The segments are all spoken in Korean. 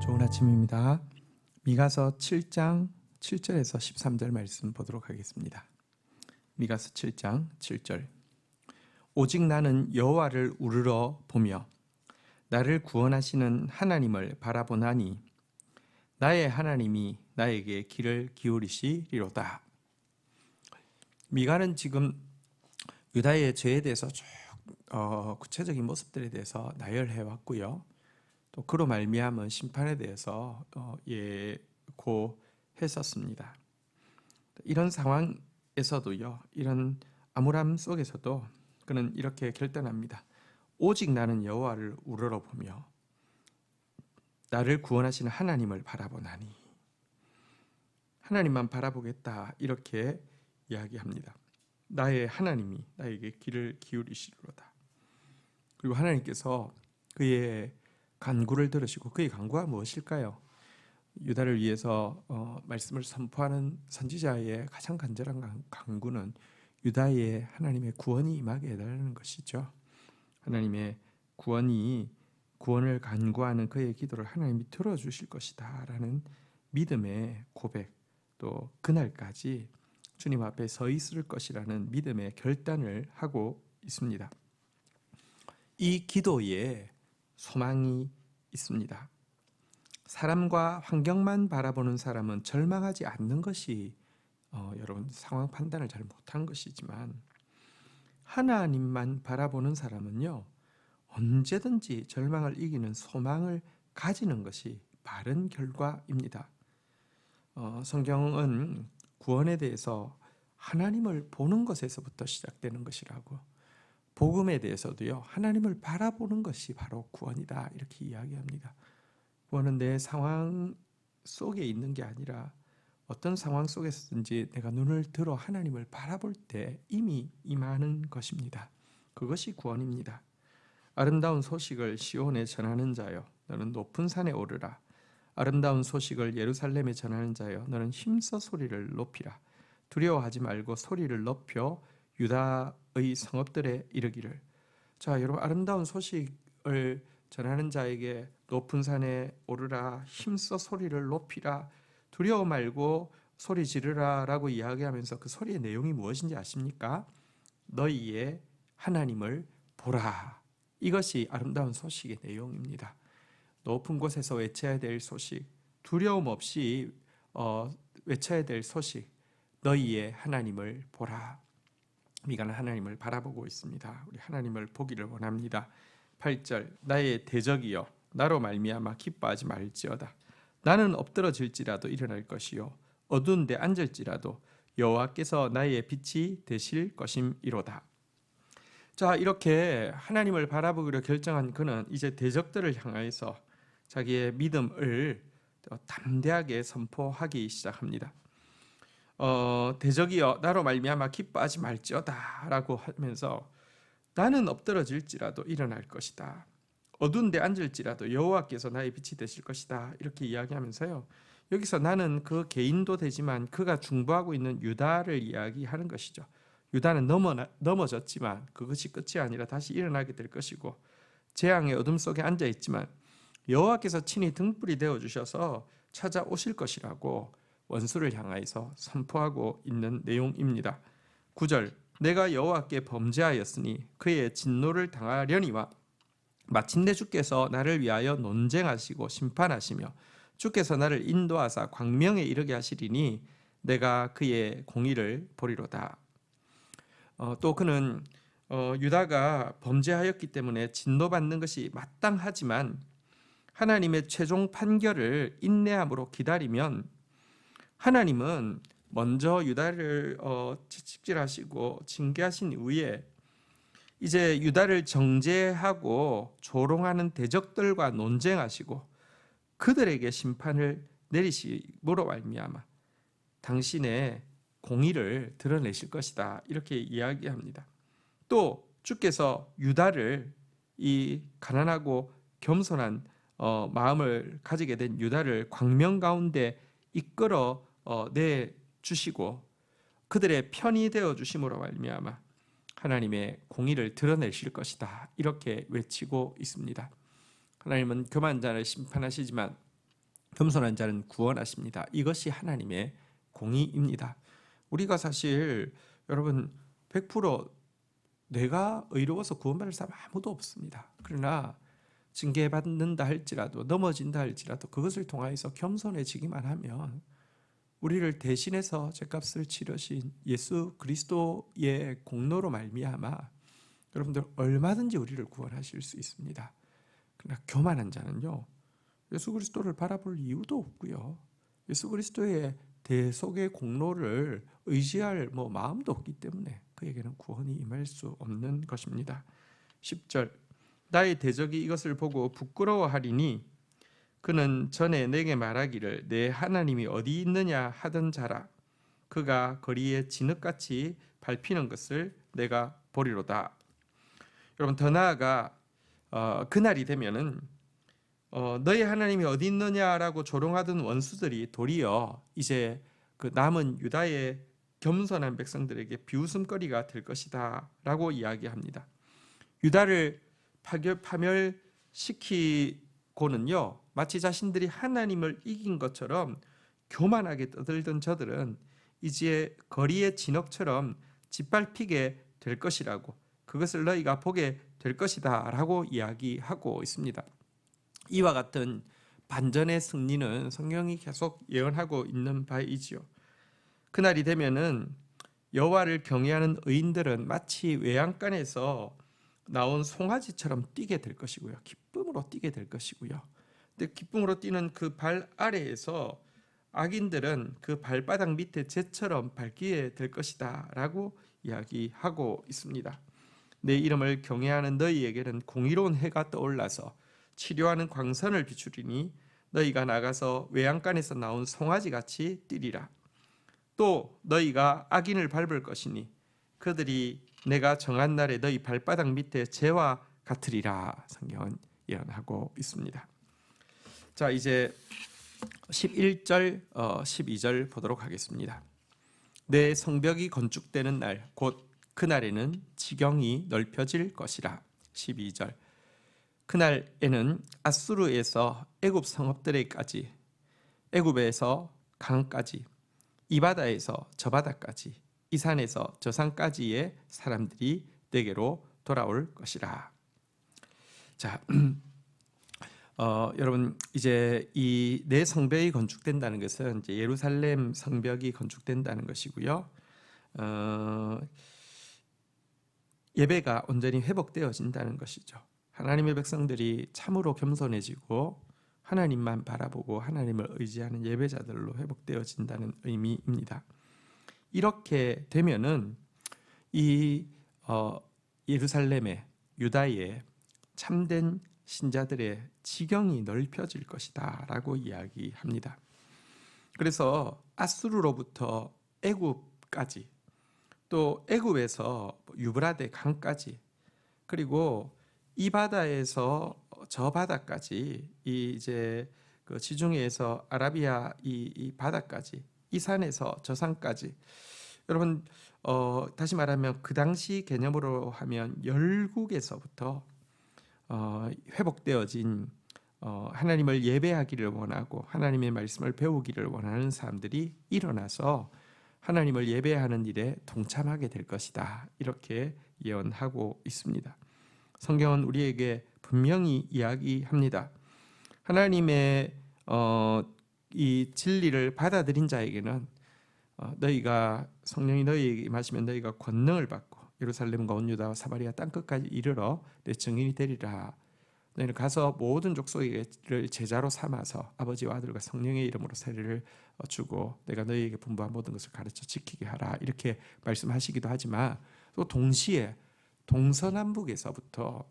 좋은 아침입니다. 미가서 7장 7절에서 13절 말씀 보도록 하겠습니다. 미가서 7장 7절 오직 나는 여호와를 우르러 보며 나를 구원하시는 하나님을 바라보나니 나의 하나님이 나에게 길을 기울이시리로다. 미가는 지금 유다의 죄에 대해서 쭉 어, 구체적인 모습들에 대해서 나열해 왔고요. 또 그로 말미암은 심판에 대해서 어, 예고했었습니다. 이런 상황에서도요, 이런 암울함 속에서도 그는 이렇게 결단합니다. 오직 나는 여호와를 우러러 보며 나를 구원하시는 하나님을 바라보나니 하나님만 바라보겠다 이렇게 이야기합니다. 나의 하나님이 나에게 길을 기울이시리로다. 그리고 하나님께서 그의 간구를 들으시고 그의 간구가 무엇일까요? 유다를 위해서 어, 말씀을 선포하는 선지자의 가장 간절한 간구는 유다의 하나님의 구원이 임하게 해달라는 것이죠. 하나님의 구원이 구원을 간구하는 그의 기도를 하나님이 들어주실 것이다라는 믿음의 고백 또 그날까지 주님 앞에 서 있을 것이라는 믿음의 결단을 하고 있습니다. 이 기도에 소망이 있습니다. 사람과 환경만 바라보는 사람은 절망하지 않는 것이 어, 여러분 상황 판단을 잘 못한 것이지만 하나님만 바라보는 사람은요 언제든지 절망을 이기는 소망을 가지는 것이 바른 결과입니다. 어, 성경은 구원에 대해서 하나님을 보는 것에서부터 시작되는 것이라고 복음에 대해서도요 하나님을 바라보는 것이 바로 구원이다 이렇게 이야기합니다. 구원은 내 상황 속에 있는 게 아니라 어떤 상황 속에서든지 내가 눈을 들어 하나님을 바라볼 때 이미 임하는 것입니다. 그것이 구원입니다. 아름다운 소식을 시온에 전하는 자여 너는 높은 산에 오르라 아름다운 소식을 예루살렘에 전하는 자여 너는 힘써 소리를 높이라 두려워하지 말고 소리를 높여 유다의 성읍들에 이르기를 자 여러분 아름다운 소식을 전하는 자에게 높은 산에 오르라 힘써 소리를 높이라 두려워 말고 소리 지르라라고 이야기하면서 그 소리의 내용이 무엇인지 아십니까? 너희의 하나님을 보라. 이것이 아름다운 소식의 내용입니다. 높은 곳에서 외쳐야 될 소식, 두려움 없이 어, 외쳐야 될 소식, 너희의 하나님을 보라. 미가는 하나님을 바라보고 있습니다. 우리 하나님을 보기를 원합니다. 8절 나의 대적이여 나로 말미암아 기뻐하지 말지어다. 나는 엎드러질지라도 일어날 것이요 어두운 데 앉을지라도 여호와께서 나의 빛이 되실 것임이로다. 자, 이렇게 하나님을 바라보기로 결정한 그는 이제 대적들을 향하여서 자기의 믿음을 담대하게 선포하기 시작합니다. 어, 대적이여 나로 말미암아 기뻐하지 말지어다라고 하면서 나는 엎드러질지라도 일어날 것이다. 어두운 데 앉을지라도 여호와께서 나의 빛이 되실 것이다. 이렇게 이야기하면서요. 여기서 나는 그 개인도 되지만 그가 중보하고 있는 유다를 이야기하는 것이죠. 유다는 넘어 넘어졌지만 그것이 끝이 아니라 다시 일어나게 될 것이고 재앙의 어둠 속에 앉아 있지만 여호와께서 친히 등불이 되어 주셔서 찾아오실 것이라고 원수를 향하여서 선포하고 있는 내용입니다. 9절 내가 여호와께 범죄하였으니 그의 진노를 당하려니와 마침내 주께서 나를 위하여 논쟁하시고 심판하시며 주께서 나를 인도하사 광명에 이르게 하시리니 내가 그의 공의를 보리로다. 어, 또 그는 어, 유다가 범죄하였기 때문에 진노받는 것이 마땅하지만 하나님의 최종 판결을 인내함으로 기다리면 하나님은 먼저 유다를 어, 채찍질하시고 징계하신 이후에 이제 유다를 정죄하고 조롱하는 대적들과 논쟁하시고 그들에게 심판을 내리심으로 말미암아 당신의 공의를 드러내실 것이다 이렇게 이야기합니다. 또 주께서 유다를 이 가난하고 겸손한 어, 마음을 가지게 된 유다를 광명 가운데 이끌어 어, 내 주시고 그들의 편이 되어 주심으로 말미암아 하나님의 공의를 드러내실 것이다. 이렇게 외치고 있습니다. 하나님은 교만 자를 심판하시지만 겸손한 자는 구원하십니다. 이것이 하나님의 공의입니다. 우리가 사실 여러분 100% 내가 의로워서 구원받을 사람 아무도 없습니다. 그러나 징계받는다 할지라도 넘어진다 할지라도 그것을 통하여서 겸손해지기만 하면 우리를 대신해서 죄값을 치르신 예수 그리스도의 공로로 말미암아 여러분들 얼마든지 우리를 구원하실 수 있습니다. 그러나 교만한 자는요 예수 그리스도를 바라볼 이유도 없고요. 예수 그리스도의 대속의 공로를 의지할 뭐 마음도 없기 때문에 그에게는 구원이 임할 수 없는 것입니다. 10절 나의 대적이 이것을 보고 부끄러워하리니 그는 전에 내게 말하기를 내 하나님이 어디 있느냐 하던 자라 그가 거리에 진흙같이 밟히는 것을 내가 보리로다. 여러분 더 나아가 어, 그날이 되면은 어, 너희 하나님이 어디 있느냐라고 조롱하던 원수들이 도리어 이제 그 남은 유다의 겸손한 백성들에게 비웃음거리가 될 것이다라고 이야기합니다. 유다를 파결, 파멸시키 고는요 마치 자신들이 하나님을 이긴 것처럼 교만하게 떠들던 저들은 이제 거리의 진흙처럼 짓밟히게 될 것이라고 그것을 너희가 보게 될 것이다 라고 이야기하고 있습니다. 이와 같은 반전의 승리는 성경이 계속 예언하고 있는 바이지요. 그날이 되면은 여호와를 경외하는 의인들은 마치 외양간에서 나온 송아지처럼 뛰게 될 것이고요. 기쁨으로 뛰게 될 것이고요. 근데 기쁨으로 뛰는 그 발 아래에서 악인들은 그 발바닥 밑에 재처럼 밟기에 될 것이다라고 이야기하고 있습니다. 내 이름을 경외하는 너희에게는 공의로운 해가 떠올라서 치료하는 광선을 비추리니 너희가 나가서 외양간에서 나온 송아지 같이 뛰리라. 또 너희가 악인을 밟을 것이니 그들이 내가 정한 날에 너희 발바닥 밑에 재와 같으리라 성경은 예언하고 있습니다. 자 이제 11절 어, 12절 보도록 하겠습니다. 내 성벽이 건축되는 날 곧 그날에는 지경이 넓혀질 것이라 12절 그날에는 아수르에서 애굽 성읍들에까지 애굽에서 강까지 이 바다에서 저 바다까지 이 산에서 저 산까지의 사람들이 내게로 돌아올 것이라. 자, 어, 여러분 이제 이 내 성벽이 건축된다는 것은 이제 예루살렘 성벽이 건축된다는 것이고요. 어, 예배가 온전히 회복되어진다는 것이죠. 하나님의 백성들이 참으로 겸손해지고 하나님만 바라보고 하나님을 의지하는 예배자들로 회복되어진다는 의미입니다. 이렇게 되면은 이 어, 예루살렘의 유다의 참된 신자들의 지경이 넓혀질 것이다라고 이야기합니다. 그래서 아수르로부터 애굽까지 또 애굽에서 유브라데 강까지 그리고 이 바다에서 저 바다까지 이 이제 그 지중해에서 아라비아 이, 이 바다까지 이 산에서 저 산까지 여러분 어, 다시 말하면 그 당시 개념으로 하면 열국에서부터 어, 회복되어진 어, 하나님을 예배하기를 원하고 하나님의 말씀을 배우기를 원하는 사람들이 일어나서 하나님을 예배하는 일에 동참하게 될 것이다 이렇게 예언하고 있습니다. 성경은 우리에게 분명히 이야기합니다. 하나님의 어, 이 진리를 받아들인 자에게는 어, 너희가 성령이 너희에게 임하시면 너희가 권능을 받고 예루살렘과 온 유다와 사마리아 땅 끝까지 이르러 내 증인이 되리라. 너희는 가서 모든 족속을 제자로 삼아서 아버지와 아들과 성령의 이름으로 세례를 어, 주고 내가 너희에게 분부한 모든 것을 가르쳐 지키게 하라. 이렇게 말씀하시기도 하지만 또 동시에 동서남북에서부터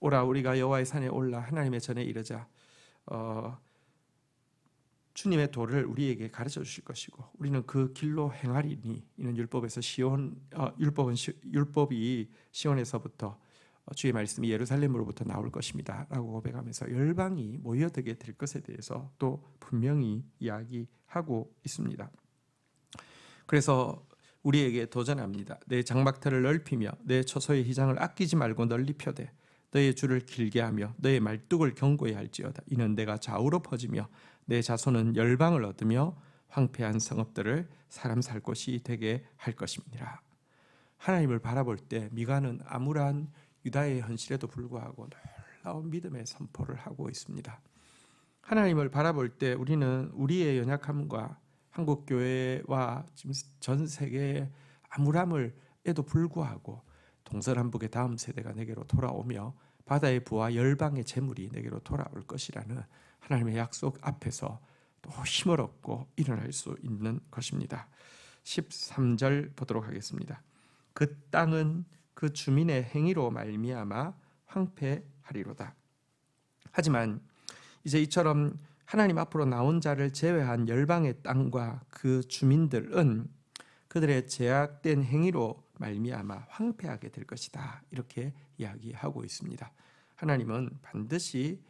오라 우리가 여호와의 산에 올라 하나님의 전에 이르자 어, 주님의 도를 우리에게 가르쳐 주실 것이고 우리는 그 길로 행하리니 이는 율법에서 시온 어, 율법은 시, 율법이 시온에서부터 어, 주의 말씀이 예루살렘으로부터 나올 것입니다라고 고백하면서 열방이 모여들게 될 것에 대해서 또 분명히 이야기하고 있습니다. 그래서 우리에게 도전합니다. 내 장막터를 넓히며 내 처소의 희장을 아끼지 말고 널리 펴되 너의 줄을 길게 하며 너의 말뚝을 견고히 할지어다. 이는 내가 좌우로 퍼지며 내 자손은 열방을 얻으며 황폐한 성읍들을 사람 살 곳이 되게 할 것입니다. 하나님을 바라볼 때 미가는 암울한 유다의 현실에도 불구하고 놀라운 믿음의 선포를 하고 있습니다. 하나님을 바라볼 때 우리는 우리의 연약함과 한국 교회와 지금 전 세계의 암울함을 에도 불구하고 동서남북의 다음 세대가 내게로 돌아오며 바다의 부와 열방의 재물이 내게로 돌아올 것이라는 하나님의 약속 앞에서 또 힘을 얻고 일어날 수 있는 것입니다. 13절 보도록 하겠습니다. 그 땅은 그 주민의 행위로 말미암아 황폐하리로다. 하지만 이제 이처럼 하나님 앞으로 나온 자를 제외한 열방의 땅과 그 주민들은 그들의 제약된 행위로 말미암아 황폐하게 될 것이다. 이렇게 이야기하고 있습니다. 하나님은 반드시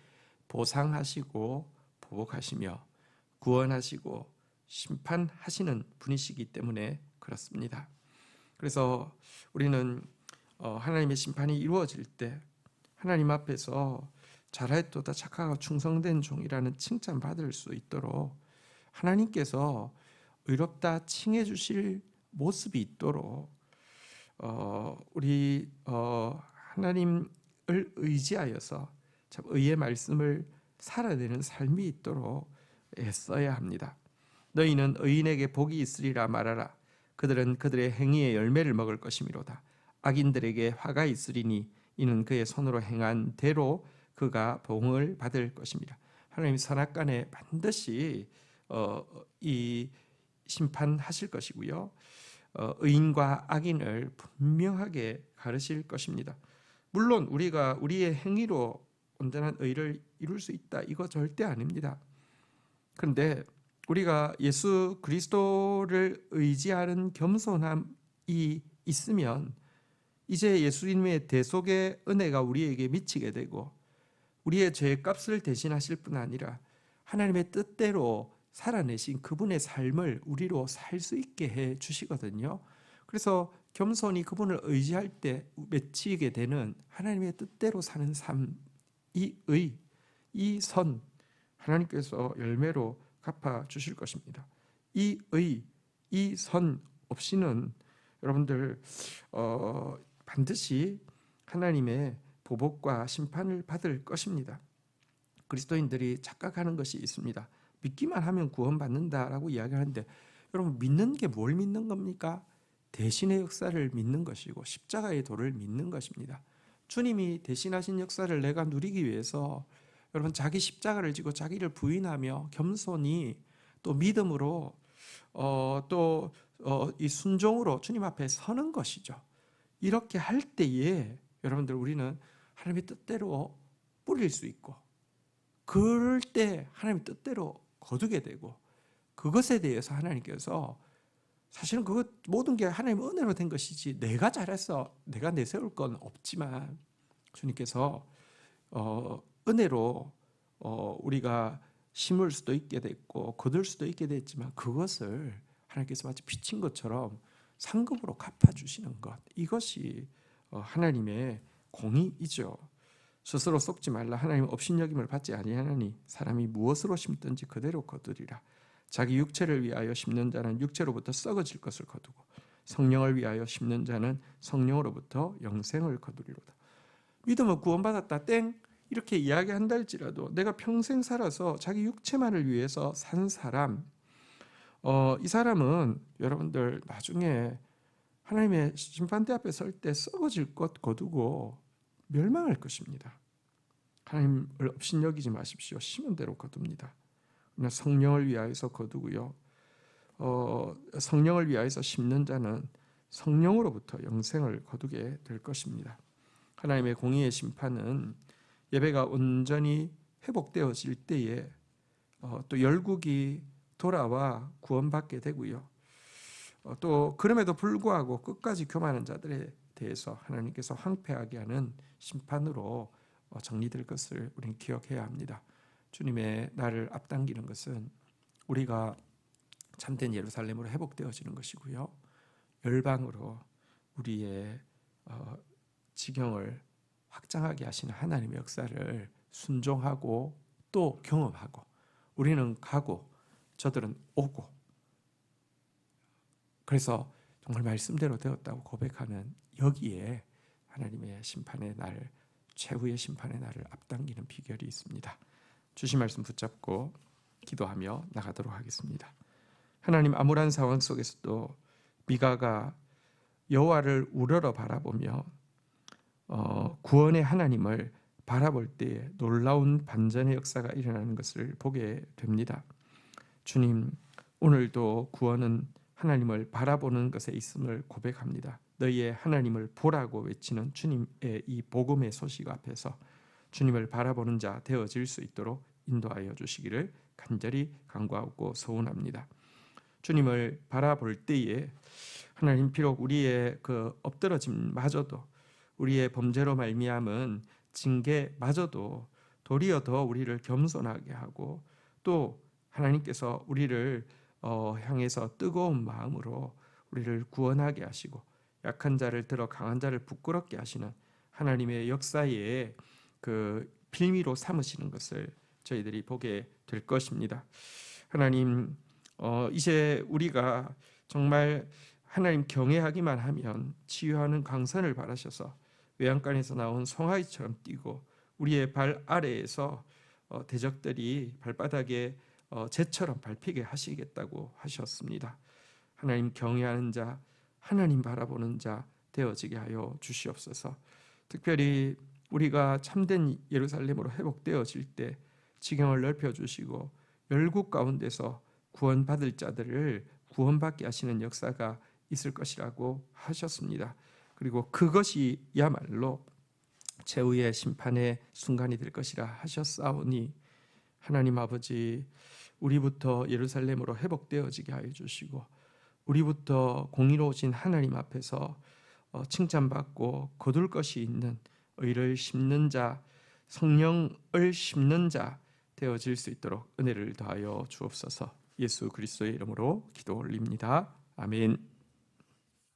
보상하시고 보복하시며 구원하시고 심판하시는 분이시기 때문에 그렇습니다. 그래서 우리는 어, 하나님의 심판이 이루어질 때 하나님 앞에서 잘하였도다 착하고 충성된 종이라는 칭찬 받을 수 있도록 하나님께서 의롭다 칭해 주실 모습이 있도록 어, 우리 어, 하나님을 의지하여서 참 의의 말씀을 살아내는 삶이 있도록 애써야 합니다. 너희는 의인에게 복이 있으리라 말하라. 그들은 그들의 행위의 열매를 먹을 것이미로다. 악인들에게 화가 있으리니 이는 그의 손으로 행한 대로 그가 봉을 받을 것입니다. 하나님 선악간에 반드시 어, 이 심판하실 것이고요. 어, 의인과 악인을 분명하게 가르실 것입니다. 물론 우리가 우리의 행위로 온전한 의를 이룰 수 있다. 이거 절대 아닙니다. 그런데 우리가 예수 그리스도를 의지하는 겸손함이 있으면 이제 예수님의 대속의 은혜가 우리에게 미치게 되고 우리의 죄의 값을 대신하실 뿐 아니라 하나님의 뜻대로 살아내신 그분의 삶을 우리로 살 수 있게 해 주시거든요. 그래서 겸손히 그분을 의지할 때 맺히게 되는 하나님의 뜻대로 사는 삶, 이 의, 이 선, 하나님께서 열매로 갚아 주실 것입니다. 이 의, 이 선 없이는 여러분들 어, 반드시 하나님의 보복과 심판을 받을 것입니다. 그리스도인들이 착각하는 것이 있습니다. 믿기만 하면 구원받는다라고 이야기하는데 여러분 믿는 게 뭘 믿는 겁니까? 대신의 역사를 믿는 것이고 십자가의 도를 믿는 것입니다. 주님이 대신하신 역사를 내가 누리기 위해서 여러분 자기 십자가를 지고 자기를 부인하며 겸손히 또 믿음으로 어, 또이 어, 순종으로 주님 앞에 서는 것이죠. 이렇게 할 때에 여러분들 우리는 하나님의 뜻대로 뿌릴 수 있고 그럴 때 하나님의 뜻대로 거두게 되고 그것에 대해서 하나님께서 사실은 그것 모든 게 하나님의 은혜로 된 것이지 내가 잘해서 내가 내세울 건 없지만 주님께서 어, 은혜로 어, 우리가 심을 수도 있게 됐고 거둘 수도 있게 됐지만 그것을 하나님께서 마치 비친 것처럼 상급으로 갚아주시는 것. 이것이 어, 하나님의 공의이죠. 스스로 속지 말라. 하나님 업신여김을 받지 아니하나니 사람이 무엇으로 심든지 그대로 거두리라 자기 육체를 위하여 심는 자는 육체로부터 썩어질 것을 거두고 성령을 위하여 심는 자는 성령으로부터 영생을 거두리로다 믿음은 구원받았다 땡 이렇게 이야기한다 할지라도 내가 평생 살아서 자기 육체만을 위해서 산 사람 어, 이 사람은 여러분들 나중에 하나님의 심판대 앞에 설 때 썩어질 것 거두고 멸망할 것입니다. 하나님을 없인 여기지 마십시오. 심은 대로 거둡니다. 성령을 위하여서 거두고요. 어, 성령을 위하여서 심는 자는 성령으로부터 영생을 거두게 될 것입니다. 하나님의 공의의 심판은 예배가 온전히 회복되어질 때에 어, 또 열국이 돌아와 구원받게 되고요. 어, 또 그럼에도 불구하고 끝까지 교만한 자들에 대해서 하나님께서 황폐하게 하는 심판으로 어, 정리될 것을 우리는 기억해야 합니다. 주님의 나를 앞당기는 것은 우리가 참된 예루살렘으로 회복되어지는 것이고요. 열방으로 우리의 어, 지경을 확장하게 하시는 하나님의 역사를 순종하고 또 경험하고 우리는 가고 저들은 오고 그래서 정말 말씀대로 되었다고 고백하는 여기에 하나님의 심판의 날 최후의 심판의 날을 앞당기는 비결이 있습니다. 주신 말씀 붙잡고 기도하며 나가도록 하겠습니다. 하나님 암울한 상황 속에서도 미가가 여호와를 우러러 바라보며 어, 구원의 하나님을 바라볼 때에 놀라운 반전의 역사가 일어나는 것을 보게 됩니다. 주님, 오늘도 구원은 하나님을 바라보는 것에 있음을 고백합니다. 너희의 하나님을 보라고 외치는 주님의 이 복음의 소식 앞에서 주님을 바라보는 자 되어질 수 있도록 인도하여 주시기를 간절히 간구하고 소원합니다. 주님을 바라볼 때에 하나님 비록 우리의 그 엎드러짐마저도 우리의 범죄로 말미암은 징계마저도 도리어 더 우리를 겸손하게 하고 또 하나님께서 우리를 어, 향해서 뜨거운 마음으로 우리를 구원하게 하시고 약한 자를 들어 강한 자를 부끄럽게 하시는 하나님의 역사에 그 빌미로 삼으시는 것을 저희들이 보게 될 것입니다. 하나님 어, 이제 우리가 정말 하나님 경외하기만 하면 치유하는 강선을 바라셔서 외양간에서 나온 송아지처럼 뛰고 우리의 발 아래에서 어, 대적들이 발바닥에 어, 재처럼 밟히게 하시겠다고 하셨습니다. 하나님 경외하는 자, 하나님 바라보는 자 되어지게 하여 주시옵소서. 특별히 우리가 참된 예루살렘으로 회복되어질 때 지경을 넓혀 주시고 열국 가운데서 구원받을 자들을 구원받게 하시는 역사가 있을 것이라고 하셨습니다. 그리고 그것이야말로 최후의 심판의 순간이 될 것이라 하셨사오니 하나님 아버지 우리부터 예루살렘으로 회복되어지게 하여 주시고 우리부터 공의로우신 하나님 앞에서 어, 칭찬받고 거둘 것이 있는 의를 심는 자 성령을 심는 자 되어질 수 있도록 은혜를 더하여 주옵소서. 예수 그리스도의 이름으로 기도 올립니다. 아멘